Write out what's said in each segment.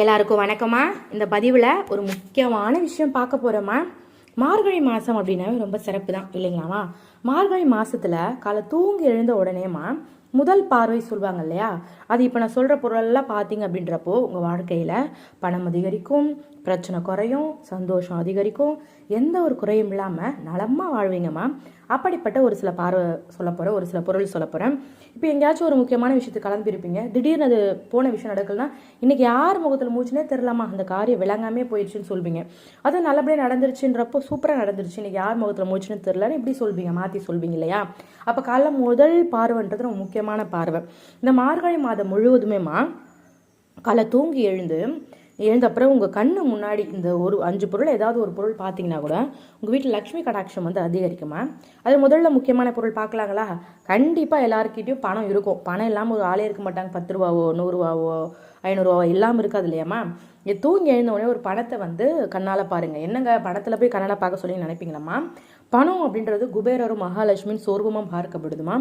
எல்லாருக்கும் வணக்கம்மா. இந்த பதிவில் ஒரு முக்கியமான விஷயம் பார்க்க போகிறோம்மா மார்கழி மாதம் அப்படின்னாவே ரொம்ப சிறப்பு தான் இல்லைங்களாம்மா? மார்கழி மாதத்தில் காலை தூங்கி எழுந்த உடனேம்மா முதல் பார்வை சொல்லுவாங்க இல்லையா? அது இப்போ நான் சொல்கிற பொருளெல்லாம் பார்த்தீங்க அப்படின்றப்போ உங்கள் வாழ்க்கையில் பணம் அதிகரிக்கும் பிரச்சனை குறையும் சந்தோஷம் அதிகரிக்கும் எந்த ஒரு குறையும் இல்லாமல் நலமாக வாழ்வீங்கம்மா. அப்படிப்பட்ட ஒரு சில பார்வை சொல்ல போகிறேன் ஒரு சில பொருள் சொல்ல போகிறேன் இப்போ எங்கேயாச்சும் ஒரு முக்கியமான விஷயத்தை கலந்துருப்பீங்க திடீர்னு அது போன விஷயம் நடக்கலன்னா இன்றைக்கி யார் முகத்தில் மூச்சுனே தெரிலாமா அந்த காரியம் விளங்காமே போயிடுச்சுன்னு சொல்வீங்க. அது நல்லபடியாக நடந்துருச்சுன்றப்போ சூப்பராக நடந்துருச்சு. இன்றைக்கி யார் முகத்தில் மூச்சுன்னு தெரிலன்னு இப்படி சொல்வீங்க மாற்றி சொல்வீங்க இல்லையா? அப்போ காலைல முதல் பார்வைன்றது ரொம்ப முக்கியமான பார்வை. இந்த மார்கழி மாதம் முழுவதுமேமா காலை தூங்கி எழுந்து எழுந்த அப்புறம் உங்கள் கண்ணு முன்னாடி இந்த ஒரு அஞ்சு பொருள் ஏதாவது ஒரு பொருள் பார்த்தீங்கன்னா கூட உங்கள் வீட்டில் லக்ஷ்மி கடாட்சம் வந்து அதிகரிக்குமா அது முதல்ல முக்கியமான பொருள் பார்க்கலாங்களா? கண்டிப்பாக எல்லாருக்கிட்டையும் பணம் இருக்கும். பணம் இல்லாமல் ஒரு ஆளே இருக்க மாட்டாங்க. பத்து ரூபாவோ நூறுரூவாவோ ஐநூறுரூவா இல்லாமல் இருக்காது இல்லையாம்மா இங்கே தூங்கி எழுந்தவுடனே ஒரு பணத்தை வந்து கண்ணால் பாருங்கள் என்னங்க பணத்தில் போய் கண்ணால் பார்க்க சொல்லி நினைப்பீங்களாம்மா பணம் அப்படின்றது குபேரரும் மகாலட்சுமின் சோர்வமாக பார்க்கப்படுதுமா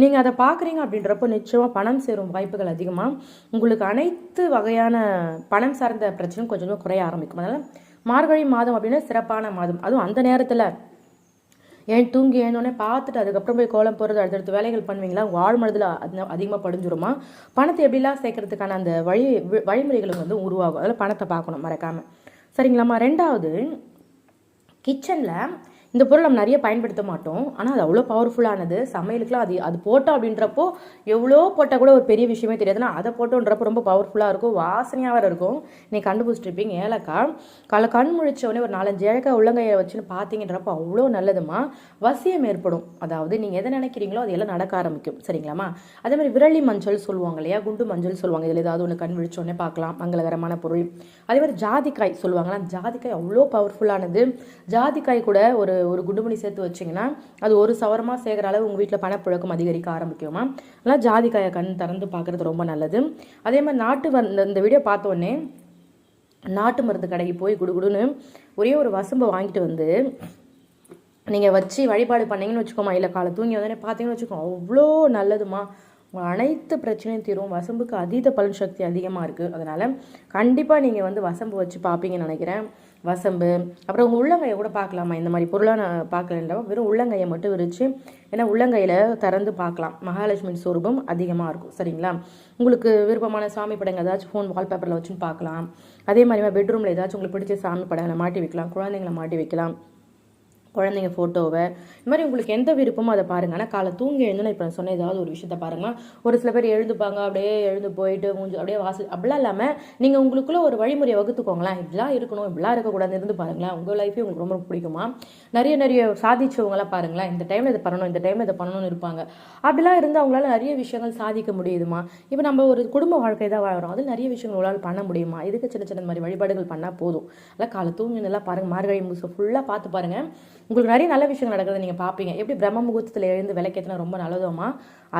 நீங்கள் அதை பார்க்குறீங்க அப்படின்றப்போ நிச்சயமாக பணம் சேரும் வாய்ப்புகள் அதிகமாக உங்களுக்கு அனைத்து வகையான பணம் சார்ந்த பிரச்சனையும் கொஞ்சமாக குறைய ஆரம்பிக்கும். அதனால் மார்கழி மாதம் அப்படின்னா சிறப்பான மாதம். அதுவும் அந்த நேரத்தில் ஏன் தூங்கி எழுந்தோடனே பார்த்துட்டு அதுக்கப்புறம் போய் கோலம் போடுறது அடுத்தடுத்து வேலைகள் பண்ணுவீங்களா? வாழ் மனதில் அதிகமாக படிஞ்சிருமா? பணத்தை எப்படிலாம் சேர்க்கறதுக்கான அந்த வழி வழிமுறைகளும் வந்து உருவாகும். அதில் பணத்தை பார்க்கணும் மறக்காமல் சரிங்களாம்மா? ரெண்டாவது கிச்சனில் இந்த பொருள் நம்ம நிறைய பயன்படுத்த மாட்டோம். ஆனால் அது அவ்வளோ பவர்ஃபுல்லானது சமையலுக்குலாம் அது அது போட்டோம் அப்படின்றப்போ எவ்வளோ போட்டால் கூட ஒரு பெரிய விஷயமே தெரியாதுன்னா அதை போட்டோன்றப்போ ரொம்ப பவர்ஃபுல்லாக இருக்கும். வாசனையாக வேறு இருக்கும். நீ கண்டுபிடிச்சிருப்பீங்க ஏலக்காய் காலை கண் முழிச்ச உடனே ஒரு நாலஞ்சு ஏலக்காய் உள்ளங்கையை வச்சுன்னு பார்த்தீங்கன்றப்போ அவ்வளோ நல்லதுமா வசியம் ஏற்படும். அதாவது நீங்கள் எதை நினைக்கிறீங்களோ அது எல்லாம் நடக்க ஆரம்பிக்கும். சரிங்களாம்மா? அதே மாதிரி விரலி மஞ்சள் சொல்லுவாங்க இல்லையா? குண்டு மஞ்சள் சொல்லுவாங்க. இதில் ஏதாவது ஒன்று கண் விழிச்ச உடனே பார்க்கலாம். மங்களகரமான பொருள். அதே மாதிரி ஜாதிக்காய் சொல்லுவாங்களா ஜாதிக்காய் அவ்வளோ பவர்ஃபுல்லானது ஜாதிக்காய் கூட ஒரு ஒரு குண்டுமணி சேர்த்து வச்சிங்கன்னா அது ஒரு சவரமாக சேர்க்குற அளவு உங்கள் வீட்டில் பணப்புழக்கம் அதிகரிக்க ஆரம்பிக்குமா அதனால் ஜாதிக்காயை கண் திறந்து பார்க்குறது ரொம்ப நல்லது. அதே மாதிரி நாட்டு வந்து இந்த வீடியோ பார்த்தோன்னே நாட்டு மருந்து கடைக்கு போய் குடுகுடுன்னு ஒரே ஒரு வசம்பை வாங்கிட்டு வந்து நீங்கள் வச்சு வழிபாடு பண்ணீங்கன்னு வச்சுக்கோமா இல்லை காலை தூங்கி வந்தோடனே பார்த்தீங்கன்னு வச்சுக்கோங்க அவ்வளோ நல்லதுமா உங்கள் அனைத்து பிரச்சனையும் தீரும். வசம்புக்கு அதீத பலன் சக்தி அதிகமாக இருக்குது அதனால் கண்டிப்பாக நீங்கள் வந்து வசம்பு வச்சு பார்ப்பீங்கன்னு நினைக்கிறேன். வசம்பு அப்புறம் உங்கள் உள்ளங்கையை கூட பார்க்கலாமா? இந்த மாதிரி பொருளாக நான் பார்க்கலன்றவா வெறும் உள்ளங்கையை மட்டும் விரித்து ஏன்னா உள்ளங்கையில் திறந்து பார்க்கலாம். மகாலட்சுமி சொரூபம் அதிகமாக இருக்கும். சரிங்களா? உங்களுக்கு விருப்பமான சாமி படங்கள் ஏதாச்சும் ஃபோன் வால்பேப்பரில் வச்சுன்னு பார்க்கலாம். அதே மாதிரி பெட்ரூமில் ஏதாச்சும் உங்களுக்கு பிடிச்ச சாமி படங்களை மாட்டி வைக்கலாம். குழந்தைங்களை மாட்டி வைக்கலாம். குழந்தைங்க ஃபோட்டோவை இந்த மாதிரி உங்களுக்கு எந்த விருப்பமோ அதை பாருங்க. ஆனால் காலை தூங்கி எழுந்துன்னு இப்போ நான் சொன்ன ஏதாவது ஒரு விஷயத்த பாருங்க ஒரு சில பேர் எழுந்துப்பாங்க அப்படியே எழுந்து போயிட்டு மூஞ்சி அப்படியே வாசல் அப்படிலாம் இல்லாமல் நீங்கள் உங்களுக்குள்ள ஒரு வழிமுறையை வகுத்துக்கோங்களேன். இப்படிலாம் இருக்கணும் இப்படிலாம் இருக்கக்கூடாது இருந்து பாருங்களேன். உங்கள் லைஃபே உங்களுக்கு ரொம்ப ரொம்ப பிடிக்குமா? நிறைய நிறைய சாதிச்சவங்களாம் பாருங்களேன். இந்த டைமில் இதை பண்ணணும் இந்த டைமில் இதை பண்ணணும்னு இருப்பாங்க. அப்படிலாம் இருந்து அவங்களால நிறைய விஷயங்கள் சாதிக்க முடியுதுமா? இப்போ நம்ம ஒரு குடும்ப வாழ்க்கை தான் வாழ்கிறோம் அதில் நிறைய விஷயங்கள் உங்களால் பண்ண முடியுமா? இதுக்கு சின்ன சின்ன மாதிரி வழிபாடுகள் பண்ணால் போதும்? அதெல்லாம் காலை தூங்கி நல்லா பாருங்கள் மார்கழி முழுசை ஃபுல்லாக பார்த்து பாருங்கள் உங்களுக்கு நிறைய நல்ல விஷயங்கள் நடக்கிறத நீங்கள் பார்ப்பீங்க எப்படி பிரம்ம முகூர்த்தத்தில் எழுந்து விளக்கேற்றினா ரொம்ப நல்லதுமா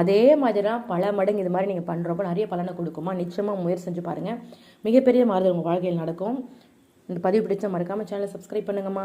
அதே மாதிரி தான் பல மடங்கு இது மாதிரி நீங்கள் பண்ணுறப்போ நிறைய பலனை கொடுக்குமா நிச்சயமாக முயற்சி செஞ்சு பாருங்கள் மிகப்பெரிய மாறுதல் உங்கள் வாழ்க்கையில் நடக்கும். இந்த பதிவு பிடிச்சா மறக்காமல் சேனலை சப்ஸ்கிரைப் பண்ணுங்கம்மா.